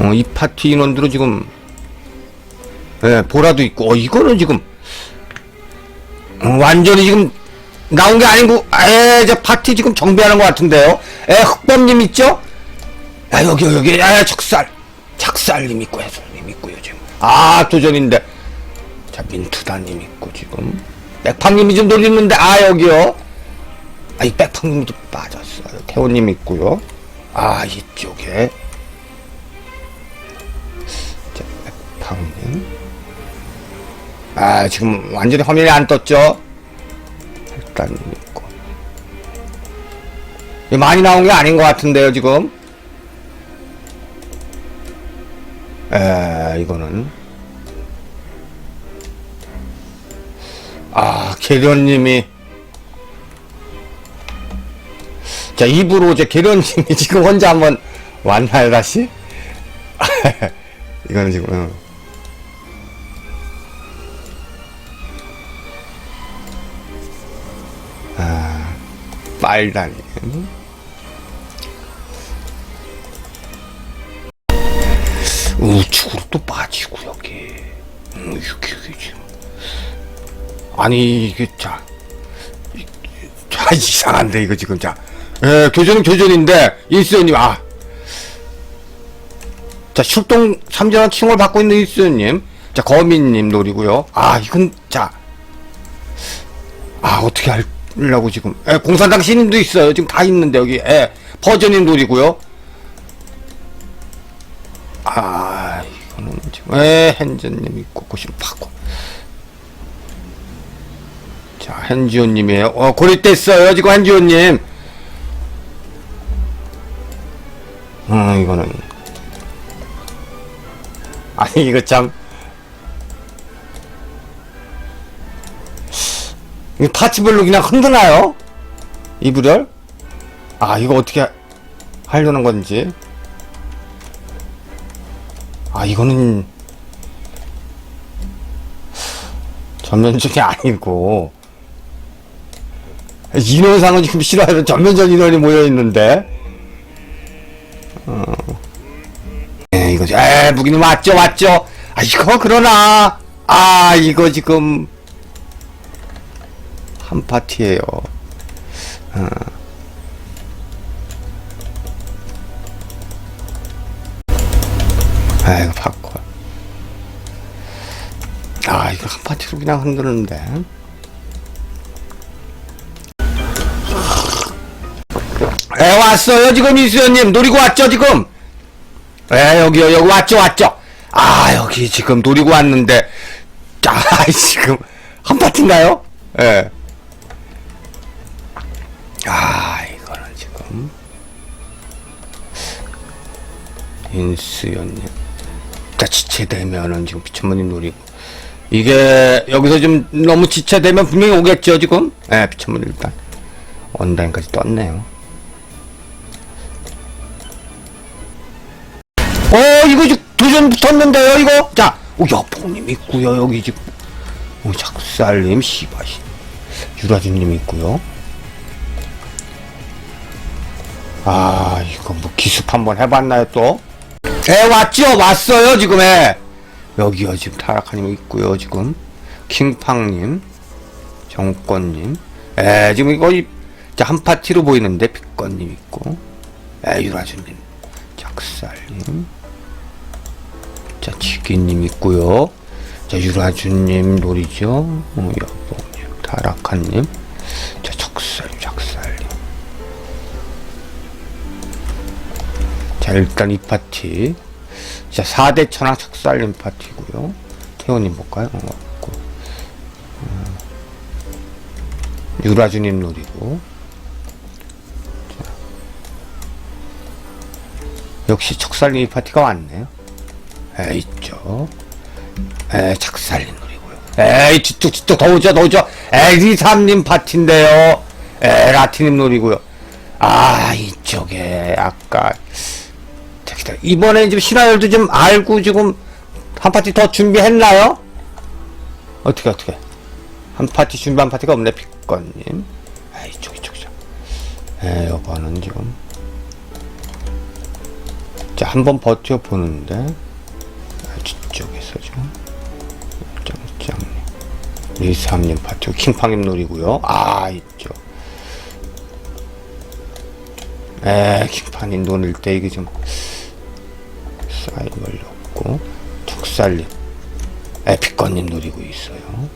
어, 이 파티 인원들은 지금 예, 보라도 있고 어, 이거는 지금 어, 완전히 지금 나온 게 아니고 에, 저 파티 지금 정비하는 것 같은데요. 에, 흑범님 있죠? 야, 여기, 여기, 야, 척살. 착살님 있고, 해설님 있고요, 지금. 아, 도전인데. 자, 민투다님 있고, 지금. 백팡님이 좀 놀리는데, 아, 여기요. 아, 이 백팡님도 빠졌어요. 태호님 있고요. 아, 이쪽에. 백팡님. 아, 지금 완전히 화면이 안 떴죠? 일단 있고. 많이 나온 게 아닌 것 같은데요, 지금. 에, 이거는. 아, 계련님이. 자, 입으로 이제 계련님이 지금 혼자 한번 왔나요, 다시? 이거는 지금, 응. 빨다니. 우측으로 또 빠지고 여기. 음, 이게 지금. 아니 이게 자, 이- 자 이상한데 이거 지금 자. 에 교전은 교전인데 일수님 아. 자 출동 3전원 칭을 받고 있는 일수님. 자 거민님 노리고요. 아 이건 자. 아 어떻게 하 려고 지금. 에, 공산당 신인도 있어요. 지금 다 있는데 여기. 에, 버전인 놀이고요. 아 이거는 지금. 에 hen즈님 있고 고심 파고 자 hen지호님이에요. 어 고립됐어요 지금 hen지호님. 음 이거는. 아니 이거 참 이 파츠별로 그냥 흔드나요? 이불을? 아 이거 어떻게 하- 하려는 건지 아 이거는 전면적이 아니고 인원상은 지금 싫어하는 전면적 인원이 모여있는데 어. 에 이거 에 무기는 왔죠 왔죠 아 이거 그러나 아 이거 지금 한 파티예요. 어. 아이고 바꿔. 아 이거 한 파티로 그냥 흔드는데. 에 왔어요 지금 이수연님 노리고 왔죠 지금. 에 여기요 여기 왔죠 왔죠. 아 여기 지금 노리고 왔는데. 아 지금 한 파티인가요? 예. 아, 이거는 지금. 인수연님. 자, 지체되면은 지금 비천문님 노리고. 이게, 여기서 좀 너무 지체되면 분명히 오겠죠, 지금? 예, 네, 비천문 일단. 온라인까지 떴네요. 어, 이거 지금 도전 붙었는데요, 이거? 자, 오, 여봉님 있고요 여기 지금. 오, 작살님, 시바시. 유라주님 있고요 아 이거 뭐 기습 한번 해봤나요 또? 에 왔죠? 왔어요 지금 에. 여기요 지금 타락하님 있고요 지금. 킹팡님 정권님. 에 지금 이거 한 파티로 보이는데 빅건님 있고. 에 유라주님 작살님. 자 지기님 있고요. 자 유라주님 놀이죠. 어, 여보님 타락한님 자 일단 이 파티. 자 4대 천하 척살림 파티고요. 태호님 볼까요? 어, 없고. 어, 유라주님 노리고. 자, 역시 이 파티가 왔네요. 에 있죠. 에 착살림 노리고요. 에이 뒤쪽 뒤쪽 더 오죠 더 오죠. 에리삼님 파티인데요. 에 라티님 노리고요. 아 이쪽에 아까 저기다. 이번에 지금 신화열도 좀 알고 지금 한 파티 더 준비했나요? 어떻게 어떻게? 한 파티 준비한 파티가 없네 픽건님. 아 이쪽 이쪽 이쪽. 에 요거는 지금. 자, 한번 버텨 보는데, 아, 뒤쪽에서 지금, 짱짱님, 리삼님 파티고, 킹팡님 노리고요. 아, 있죠. 에, 킹팡님 노릴 때 이게 좀, 사이벌 없고, 툭살님, 에피건님 노리고 있어요.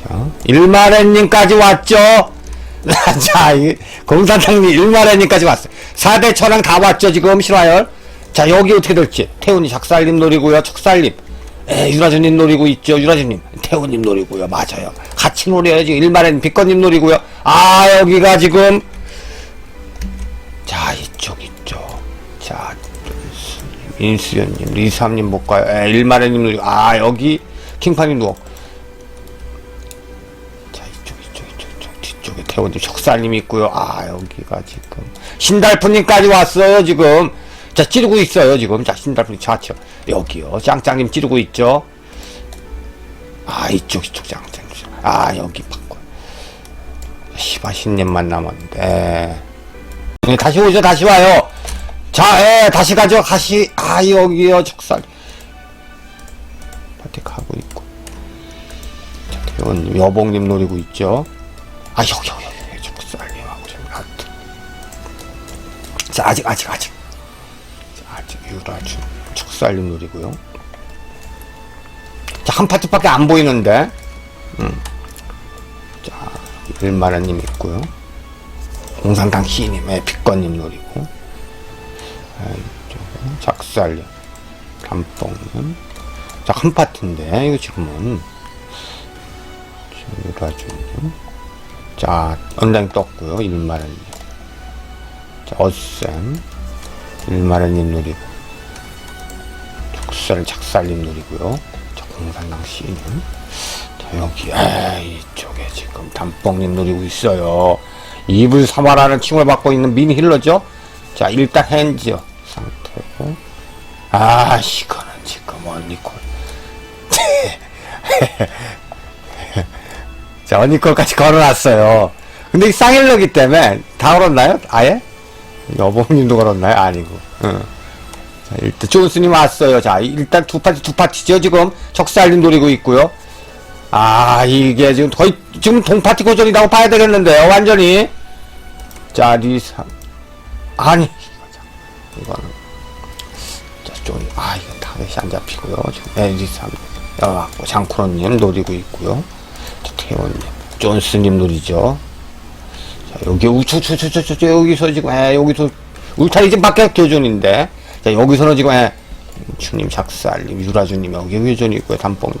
자, 일마레님까지 왔죠? 자, 이 공산당님 일마레님까지 왔어요. 4대 천왕 다 왔죠, 지금, 실화열? 자, 여기 어떻게 될지. 태훈이 작살님 노리고요, 척살님. 에, 유라주님 노리고 있죠, 유라주님. 태훈님 노리고요, 맞아요. 같이 노려요, 지금. 일마레님, 비건님 노리고요. 아, 여기가 지금. 자, 인수연님, 리삼님 못 가요. 에, 일마레님. 아, 여기, 킹파님 누워. 자 이쪽 이쪽 이쪽 이쪽 뒤쪽에 태원님 척살님 있고요. 아 여기가 지금. 신달프님까지 왔어요 지금. 자 찌르고 있어요 지금. 자 신달프님 좌측. 여기요. 짱짱님 찌르고 있죠? 아 이쪽 이쪽 짱짱 아 여기 바꿔. 시바신님만 남았는데. 네, 다시 오죠 다시 와요 자 예, 다시 가죠 다시 아 여기요 척살 파티 가고 있고 대원님, 여봉님 노리고 있죠. 아, 여기, 여기, 여기, 족살님 하고 지금 하트. 자, 아직, 아직, 아직. 자, 아직, 유라주, 척살님 노리고요. 자, 한 파트밖에 안 보이는데. 음. 자, 일마라님 있고요. 공산당 희님, 에피건님 노리고. 아, 이쪽에 작살님, 담뽕님. 자, 한 파트인데, 이거 지금은. 유라주님. 자, 언당 떴고요. 일마라님. 자, 어쌤. 일마라님 노리고. 족살, 작살님 노리고요. 자, 공산당 씨님. 자, 여기, 에이, 이쪽에 지금 담뽕님 노리고 있어요. 이불 삼아라는 칭을 받고 있는 미니 힐러죠? 자, 일단 핸즈 상태고. 아, 이거는 지금 언니콜. 자, 언니콜까지 걸어놨어요. 근데 이 쌍일러기 때문에 다 걸었나요? 아예? 여봉님도 걸었나요? 아니고. 응. 자, 일단 존스님 왔어요. 자, 일단 두 파티, 두 파티죠, 지금. 척살님 노리고 있고요. 아, 이게 지금 거의, 지금 동파티 고전이라고 봐야 되겠는데요, 완전히. 자, 리사. 아니, 이거 참. 이거는. 자, 좀, 아, 이건 타겟이 안 잡히고요. 리사. 여갖고, 장쿠로님 노리고 있고요. 태원님, 존스님 놀이죠. 자, 여기 우초초초초초 여기서 지금 에 여기서 울타리 지금 밖에 교전인데 자 여기서는 지금 에 주님 작살님 유라주님 여기 교전이 있고요 담뽕님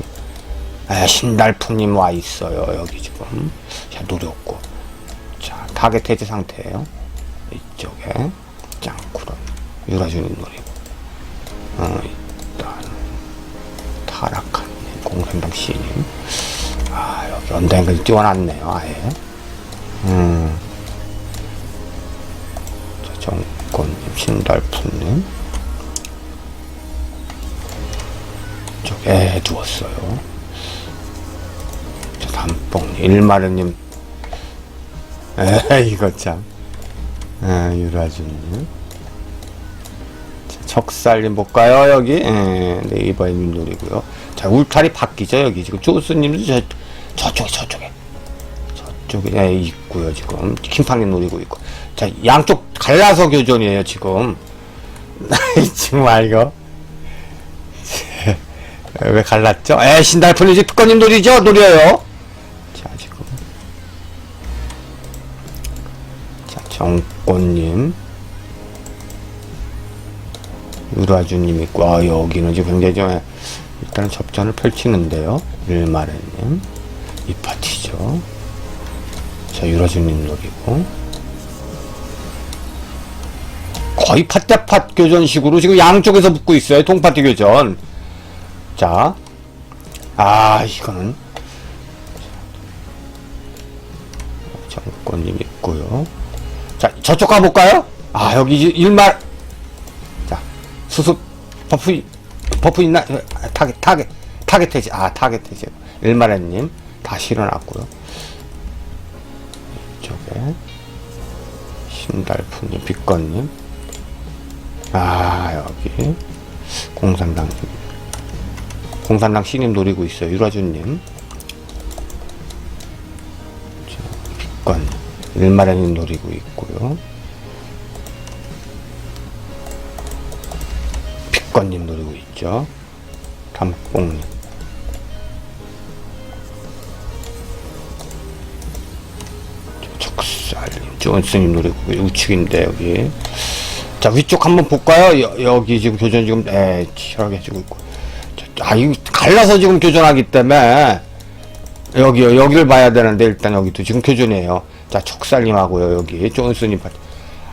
에 신달프님 와 있어요 여기 지금 자 노렸고 자 타겟 해제 상태예요 이쪽에 짱쿠런 유라주님 노리고 어 일단 타락한 공산당 시님 아, 여기 언젠가 띄워놨네요, 아예. 음. 자, 정권님, 신달프님. 쪽에 두었어요. 자, 담뽕님, 일마르님. 에, 이거 참. 에, 유라주님. 자, 척살님 볼까요, 여기? 에, 네이버님 노리고요. 자, 울타리 바뀌죠, 여기. 지금 조스님도 저, 저쪽에, 저쪽에. 저쪽에 예, 있고요, 지금. 킴팡님 노리고 있고. 자, 양쪽 갈라서 교전이에요, 지금. 지금 알고. 왜 갈랐죠? 에, 지금 특권님 노리죠? 노려요. 자, 지금. 자, 정 권님. 유라주님 있고, 아, 여기는 지금 굉장히 좀, 일단 접전을 펼치는데요. 일마레님. 이 파티죠. 자, 유라주님 노리고. 거의 팟대팟 교전식으로 지금 양쪽에서 붙고 있어요. 동파티 교전. 자. 아, 이거는. 정권님 있고요. 자, 저쪽 가볼까요? 아, 여기 일말. 자, 수습 버프, 버프 있나? 아, 타겟, 타겟, 타겟 해지. 아, 타겟 해지. 일마레님 다 실어놨고요. 이쪽에 신달프님, 빛건님. 아, 여기. 공산당. 공산당 신임 노리고 있어요. 유라주님. 일마련님 노리고 있고요. 빅건님 노리고 있죠. 담뽕님. 척살님, 존스님 노리고 우측인데 여기. 자 위쪽 한번 볼까요? 여, 기 지금 교전 지금 에 치열하게 해주고 있고. 자, 아 이거 갈라서 지금 교전하기 때문에 여기 여기를 봐야 되는데 일단 여기도 지금 교전이에요. 자 척살님하고요 여기 존스님 파티.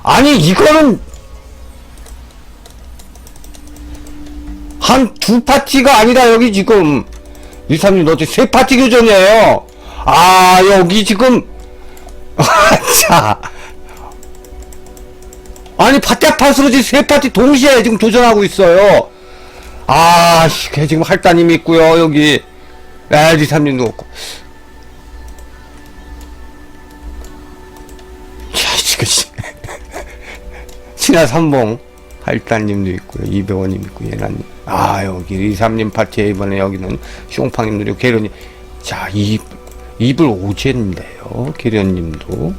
아니 이거는 한 두 파티가 아니라 여기 지금 이삼님 어째 세 파티 교전이에요. 아 여기 지금 자. 아니 파티아파스로 지금 세 파티 동시에 지금 도전하고 있어요. 아, 씨, 걔 지금 할따님이 있고요 여기 LG 삼님도 없고. 신화 삼봉 할따님도 있고요, 이병원님 있고 예나님. 아, 여기 이삼님 파티에 이번에 여기는 숑팡님도 있고 계련님. 자, 이 입을 오제인데요, 계련님도.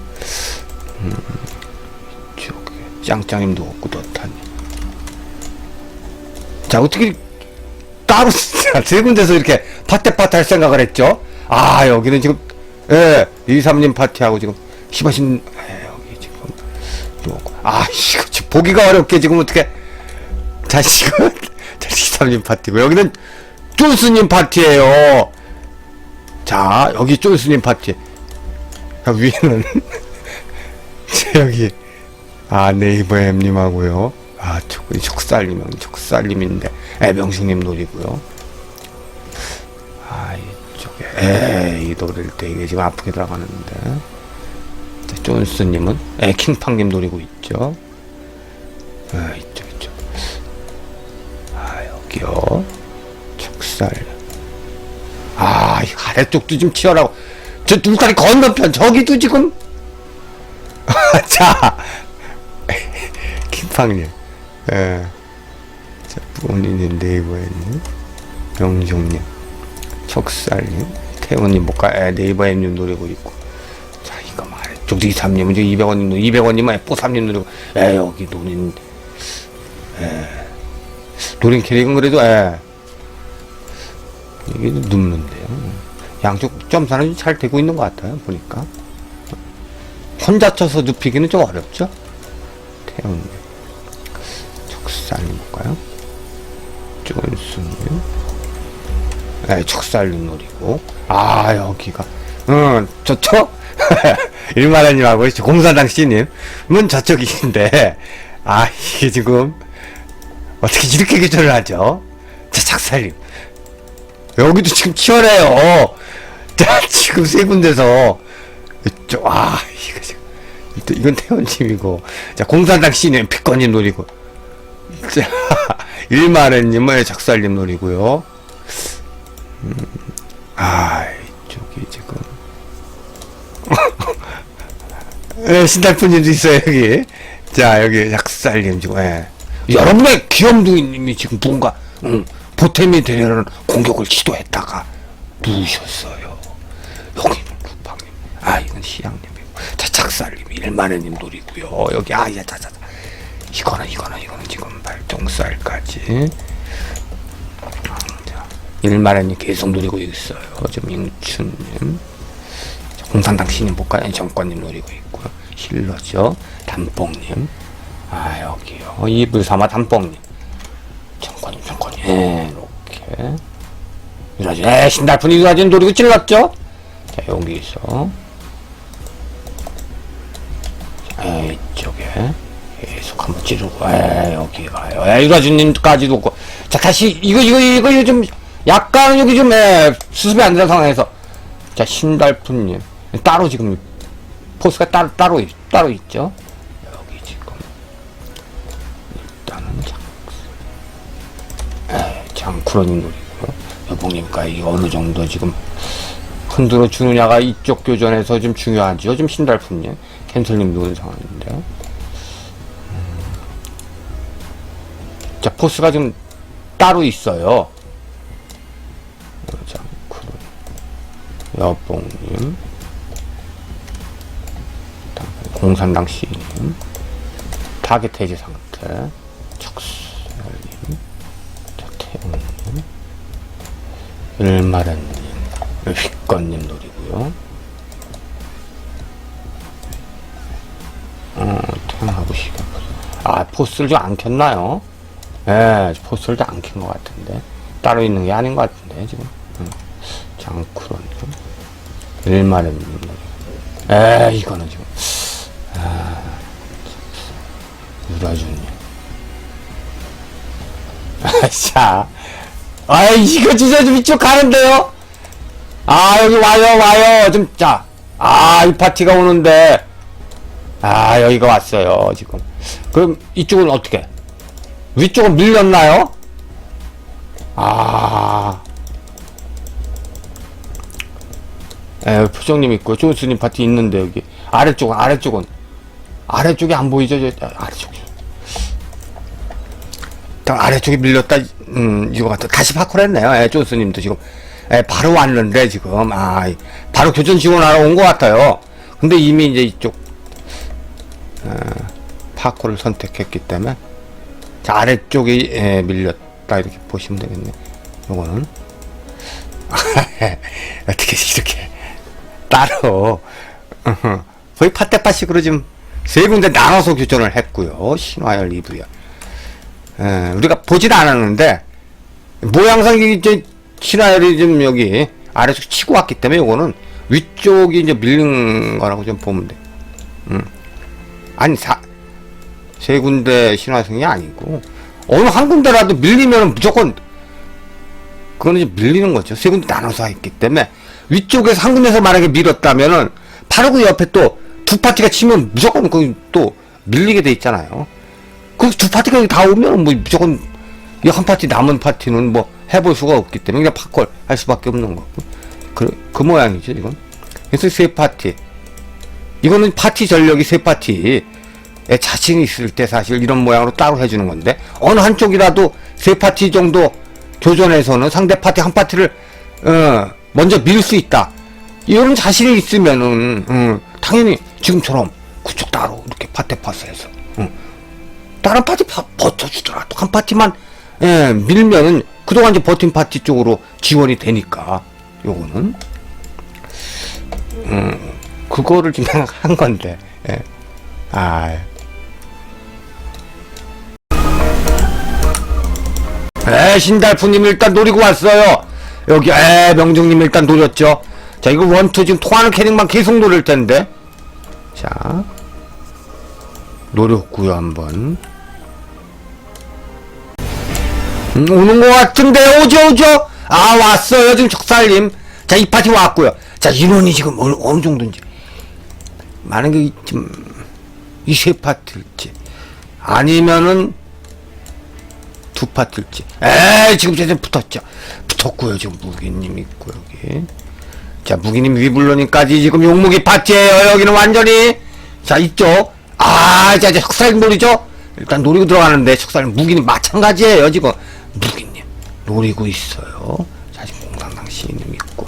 저기 짱짱님도 없고 너타님. 자 어떻게 따로 세 군데서 이렇게 파테파테 할 생각을 했죠? 아 여기는 지금 예 이삼님 파티하고 지금 시바신 예, 여기 지금 누웠고 아 이거 보기가 어렵게 지금 어떻게 자 지금 자 이삼님 파티고 여기는 쫀스님 파티예요. 자 여기 쫀스님 파티. 자, 위에는 여기 아 네이버 엠님하고요. 아 저기 척살님 척살님인데 애병식님 노리고요. 아 이쪽에 에이 노릴 때 이게 지금 아프게 들어가는데 자, 존스님은 에 킹팡님 노리고 있죠. 아 이쪽 이쪽. 아 여기요. 척살. 아 이 아래쪽도 좀 치열하고. 저 눈깔이 건너편 저기도 지금. 자, 킹팡님, 예, 자, 본인은 네이버에 있는 명종님, 척살님, 태원님 뭐까, 예, 네이버에 있는 노리고 있고, 자, 이거 말해, 쪽지기 삼님은 이제 200원님, 200원님은 뽀삼님 노리고, 예, 여기 노린, 예, 노린 캐릭은 그래도, 예, 이게 눕는데요. 양쪽 점사는 잘 되고 있는 것 같아요, 보니까. 혼자 쳐서 눕히기는 좀 어렵죠? 태훈님. 척살님 볼까요? 쫀수님. 네, 척살님 노리고. 아, 여기가. 응, 저쪽? 일마라님하고 공사당 씨님은 저쪽인데, 아, 이게 지금, 어떻게 이렇게 교전을 하죠? 자, 착살님. 여기도 지금 치열해요. 자, 지금 세 군데서. 아, 이거 지금. 이건 태원님이고. 자, 공산당 씨는 피권님 노리고. 자, 일마렌님은 작살님 노리고요. 음, 아, 이쪽이 지금. 예, 신달프님도 있어요, 여기. 자, 여기 작살님 지금, 예. 여러분의 귀염둥이님이 지금 뭔가, 음, 보탬이 되려는 공격을 시도했다가 누우셨어요. 여기는 루팡님. 아, 이건 시양님이고. 자, 작살님, 일만해님 노리고요. 여기, 아, 야, 자, 자, 자. 이거는, 이거는, 이거는 지금 발동살까지. 자, 일만해님 계속 노리고 있어요. 지금. 자, 공산당 신임 볼까요? 정권님 노리고 있고요. 힐러죠. 단뽕님. 아, 여기요. 이불 삼아 단뽕님. 정권님, 정권님. 예, 이렇게. 유라진, 에, 신달푼이 유라진 노리고 찔렀죠? 자, 여기서. 에, 이쪽에. 계속 한번 찌르고, 에, 여기 가요. 에, 유라진님까지도 없고. 자, 다시, 이거, 이거, 이거, 좀, 약간 여기 좀, 에, 수습이 안 되는 상황에서. 자, 신달푼님. 따로 지금, 포스가 따로, 따로, 있- 따로 있죠? 에, 장쿠러님 노리고요. 여봉님과 이 어느 정도 지금 흔들어 주느냐가 이쪽 교전에서 좀 중요하죠. 좀 신달품님. 캔슬님 노는 상황인데요. 음. 자, 포스가 좀 따로 있어요. 자, 그럼 여봉님, 공산당 씨님, 타겟 해제 상태, 척수님, 자, 태웅님, 일마련님, 휘건님 노리고요. 어, 태양하고 시간. 아, 포스를 좀 안 켰나요? 예, 포스를 좀안켠것 같은데. 따로 있는 게 아닌 것 같은데, 지금. 음. 장쿠론님. 일마련님. 에 이거는 지금. 아, 유라주님. 자. 아, 이거 진짜 좀 이쪽 가는데요? 아, 여기 와요, 와요. 좀, 자. 아, 이 파티가 오는데. 아, 여기가 왔어요, 지금. 그럼 이쪽은 어떻게? 위쪽은 밀렸나요? 아. 에, 표정님 있고, 조수님 파티 있는데, 여기. 아래쪽은, 아래쪽은. 아래쪽이 안 보이죠? 저, 아, 아래쪽. 딱 아래쪽이 밀렸다, 음, 이거 같아. 다시 파콜 했네요. 예, 조수님도 지금. 예, 바로 왔는데, 지금. 아, 이- 바로 교전 지원하러 온 것 같아요. 근데 이미 이제 이쪽, 어, 파콜을 선택했기 때문에, 자, 아래쪽이, 예, 밀렸다. 이렇게 보시면 되겠네. 요거는. 어떻게 이렇게 따로, 거의 파테파식으로 지금 세 군데 나눠서 교전을 했고요. 신화열 리브야. 예, 우리가 보진 않았는데 모양상 이제 좀 여기 아래쪽 치고 왔기 때문에 요거는 위쪽이 이제 밀린 거라고 좀 보면 돼. 음. 아니 사, 세 군데 신화성이 아니고 어느 한 군데라도 밀리면 무조건 그거는 이제 밀리는 거죠. 세 군데 나눠서 했기 때문에 위쪽에서 한 군데서 만약에 밀었다면은 바로 그 옆에 또 두 파티가 치면 무조건 그 또 밀리게 돼 있잖아요. 그두 파티가 다 오면 뭐 무조건 이 한 파티 남은 파티는 뭐 해볼 수가 없기 때문에 그냥 팝콜 할 수밖에 없는 거고. 그, 그 모양이죠 이건. 그래서 세 파티. 이거는 파티 전력이 세 파티에 자신이 있을 때 사실 이런 모양으로 따로 해주는 건데 어느 한쪽이라도 세 파티 정도 교전에서는 상대 파티 한 파티를 어, 먼저 밀 수 있다. 이런 자신이 있으면은 음, 당연히 지금처럼 그쪽 따로 이렇게 파테 파스해서 음, 다른 파티 파, 버텨주더라도 한 파티만 예, 밀면은 그동안 이제 버틴 파티 쪽으로 지원이 되니까 요거는. 음, 그거를 지금 한 건데 예. 아 에 신달프님 일단 노리고 왔어요. 여기 에 명중님 일단 노렸죠. 자 이거 원투 지금 통하는 캐릭만 계속 노릴 텐데. 자 노렸고요 한번. 음, 오는 것 같은데 오죠 오죠? 아 왔어요 지금 적살님. 자 이 파티 왔고요. 자 인원이 지금 어느, 어느 정도인지. 많은 게 지금 이 세 파트일지. 아니면은 두 파트일지. 에이 지금 제대로 붙었죠. 붙었고요 지금 무기님 있고 여기. 자 무기님 위블러님까지 지금 용무기 파티에요. 여기는 완전히. 자 이쪽 아자 이제 흑살 놀이죠? 일단 노리고 들어가는데 흑살 무기님 마찬가지예요 지금. 무기님 노리고 있어요. 자 지금 공산당 시인님 있고.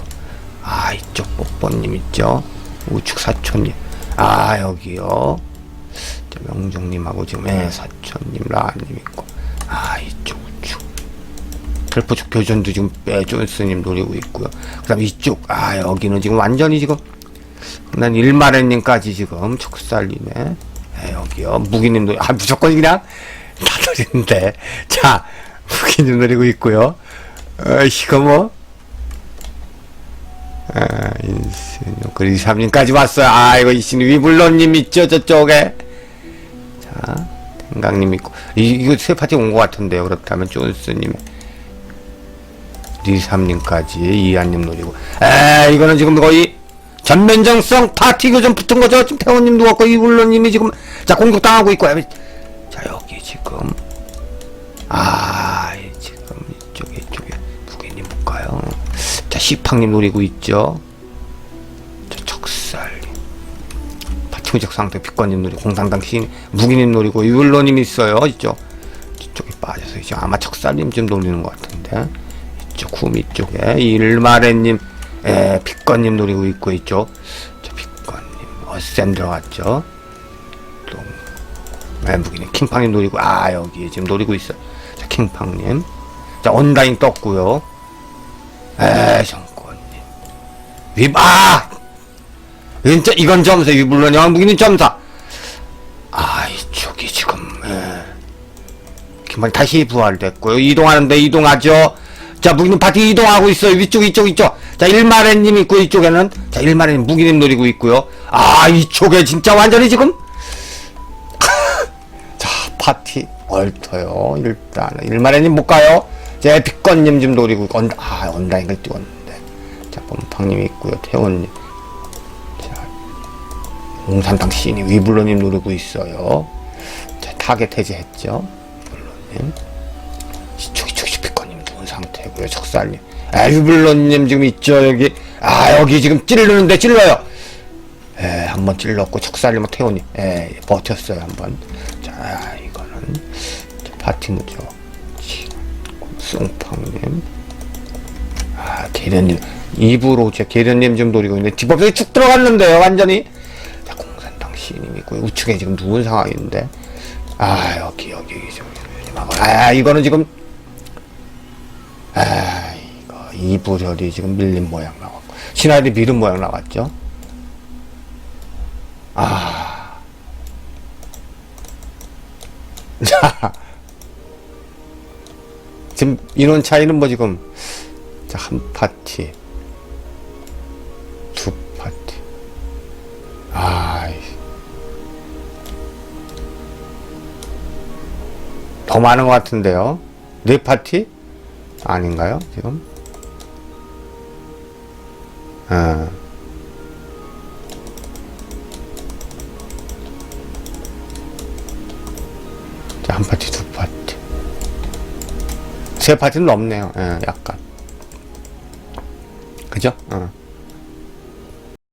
아 이쪽 뽀뽀님 있죠? 우측 사촌님. 아 여기요. 자, 명종님하고 지금 애 사촌님 라님 있고. 아 이쪽 우측. 텔포축 교전도 지금 빼존스님 노리고 있고요. 그 다음에 이쪽, 아, 여기는 지금 완전히 지금, 난 일마레님까지 지금 예, 여기요. 무기님도, 아, 무조건 그냥 다 노리는데. 자, 무기님 노리고 있고요. 어, 이거 뭐, 아, 인스요. 그 2, 3님까지 왔어요. 아, 이거 이신 위블러님 있죠, 저쪽에. 자, 생강님 있고. 이, 이거 세 파티 온 것 같은데요. 그렇다면 존스님의. 리삼님까지 이한님 노리고 에 이거는 지금 거의 전면정성 파티 교전 붙은 거죠? 지금 태원님 누웠고 이블러님이 지금 자 공격 당하고 있고. 자 여기 지금. 아이 지금 이쪽에 이쪽에 무기님 볼까요. 자 시팡님 노리고 있죠? 자 척살님 파티무적 상태 빛관님 노리고 공상당 시 무기님 노리고 이블러님 있어요 이쪽. 이쪽에 빠져서 이제 아마 척살님 좀 노리는 것 같은데. 이쪽 구미 쪽에. 일마레님 에 픽건님 노리고 있고 있죠 자 픽건님 어쌤 들어갔죠 또 네, 무기는 킹팡님 노리고 아 여기 지금 노리고 있어요 자 킹팡님 자 온라인 떴고요 에 정권님 위아 진짜 이건 점사 위불론 영무기는 점사 아 이쪽이 지금 예. 김만 다시 부활됐고요. 이동하는데 이동하죠. 자, 무기님 파티 이동하고 있어요. 위쪽, 이쪽, 이쪽. 자, 일마레님 있고, 이쪽에는. 자, 일마레님 무기님 노리고 있고요. 아, 이쪽에 진짜 완전히 지금. 자, 파티 얼터요. 일단, 일마레님 못 가요. 자, 에픽건님 좀 노리고. 언, 아, 온라인을 띄웠는데. 자, 범팡님 있고요. 태원님. 자, 옹산당 시인이 위블러님 노리고 있어요. 자, 타겟 해제했죠. 물론님. 좋은 상태고요. 척살님. 아, 유블러님 지금 있죠, 여기. 아, 여기 지금 찌르는데 찔러요. 에, 한번 찔렀고, 척살님, 태호님. 에, 버텼어요, 한번. 자, 이거는. 자, 파티무죠. 숭팡님. 아, 계련님. 입으로 제 계련님 좀 노리고 있는데, 뒷법에 축 들어갔는데요, 완전히. 자, 공산당 시인님 있고, 우측에 지금 누운 상황인데. 아, 여기, 여기, 지금. 아, 이거는 지금. 아, 이거, 이불혈이 지금 밀린 모양 나왔고. 신하들이 밀은 모양 나왔죠? 아. 자. 지금 인원 차이는 뭐 지금. 자, 한 파티. 두 파티. 아, 더 많은 것 같은데요. 네 파티? 아닌가요, 지금? 어. 자, 한 파티, 두 파티. 세 파티는 넘네요. 예, 약